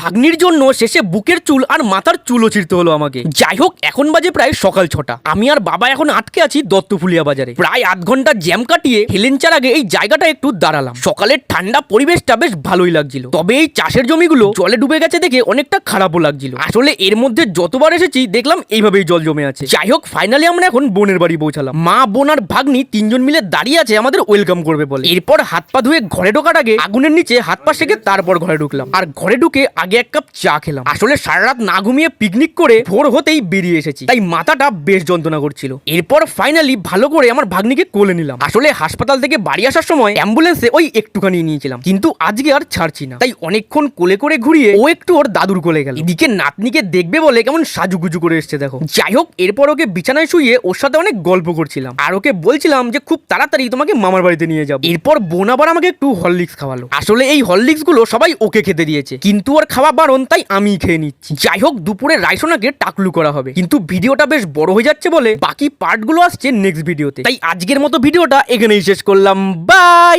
ভাগ্নির জন্য শেষে বুকের চুল আর মাথার চুলও ছিঁড়তে হলো আমাকে। যাই হোক এখন বাজে প্রায় সকাল ছটা। আমি আর বাবা এখন আটকে আছি দত্তফুলিয়া বাজারে। প্রায় আধ ঘণ্টা জ্যাম কাটিয়ে হেলেঞ্চার আগে এই জায়গাটা একটু দাঁড়ালাম। সকালের ঠান্ডা পরিবেশটা বেশ ভালোই লাগছিল। তবে এই চাষের জমিগুলো জলে ডুবে গেছে দেখে অনেকটা খারাপও লাগছিল। আসলে এর মধ্যে যতবার এসেছি, দেখলাম এইভাবেই জল জমে আছে। যাই হোক ফাইনালি আমরা এখন বোনের বাড়ি পৌঁছালাম। মা, বোন আর ভাগ্নি তিনজন মিলে দাঁড়িয়ে আছে আমাদের ওয়েলকাম করবে বলে। এরপর হাত পা ধুয়ে ঘরে ঢোকার আগে আগুনের নিচে হাত পা সেকে তারপর ঘরে ঢুকলাম। আর ঘরে ঢুকে আগে এক কাপ চা খেলাম। আসলে সারা রাত না ঘুমিয়ে পিকনিক করে ভোর হতেই বেরিয়ে এসেছি। তাই মাথাটা বেশ যন্ত্রণা করছিল। এরপর ফাইনালি ভালো করে আমার ভাগ্নিকে কোলে নিলাম। আসলে হাসপাতাল থেকে বাড়ি আসার সময় অ্যাম্বুলেন্সে ওই একটুখানি নিয়েছিলাম। কিন্তু আজকে আর ছাড়ছি না। তাই অনেকক্ষণ কোলে করে ঘুরিয়ে ও একটু ওর দাদুর কোলে গেল। এদিকে নাতনিকে দেখবে বলে কেমন সাজুগুজু করে এসছে দেখো। যাই হোক, এরপর ওকে বিছানায় শুয়ে ওর সাথে অনেক গল্প করছিলাম। আর ওকে বলছিলাম যে খুব তাড়াতাড়ি তোমাকে মামার বাড়িতে নিয়ে যাব। এরপর বোন আবার আমাকে একটু হরলিক্স খাওয়ালো। আসলে এই হরলিক্সগুলো সবাই ওকে খেতে দিয়েছে। কিন্তু ওর খাওয়া বারণ, তাই আমি খেয়ে নিচ্ছি। যাই হোক দুপুরে রাইসোনাকে টাকলু করা হবে। কিন্তু ভিডিওটা বেশ বড় হয়ে যাচ্ছে বলে বাকি পার্টগুলো আসছে নেক্সট ভিডিওতে তাই আজকের মতো ভিডিওটা এখানেই শেষ করলাম। বাই